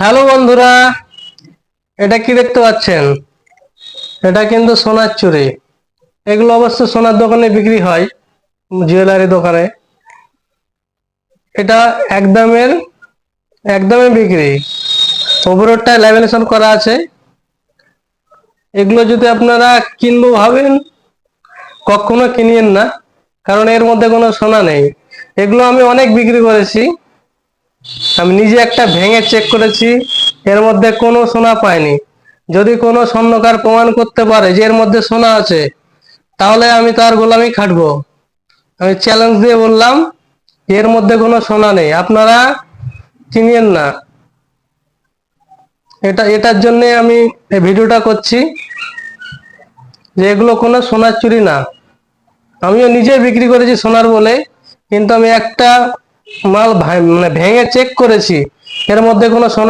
Hello বন্ধুরা, এটা কি দেখতে পাচ্ছেন? এটা কিন্তু সোনার চুরি। এগুলো অবশ্য সোনার দোকানে বিক্রি হয়, জুয়েলারি দোকানে। এটা একদমের, একদমে বিক্রি। ওপরেরটায় ল্যামিনেশন করা আছে। এগুলো যদি আপনারা কিনবো ভাবেন, কখনো কিনিয়েন না, কারণ এর মধ্যে কোনো সোনা নেই। এগুলো আমি অনেক বিক্রি করেছি। আমি নিজে একটা ভেঙে চেক করেছি, এর মধ্যে কোনো সোনা পাইনি। যদি কোনো স্বর্ণকার প্রমাণ করতে পারে যে এর মধ্যে সোনা আছে, তাহলে আমি তার গোলামি খাটবো। আমি চ্যালেঞ্জ দিয়ে বললাম, এর মধ্যে কোনো সোনা নেই। আপনারা কিনিয়েন না। এটা, এটার জন্য আমি এই ভিডিওটা করছি, যে এগুলো কোনো সোনার চুরি না। আমিও নিজে বিক্রি করেছি সোনার বলে, কিন্তু আমি একটা মাল মানে ভেঙে চেক করেছি। এর মধ্যে কোনো সোনা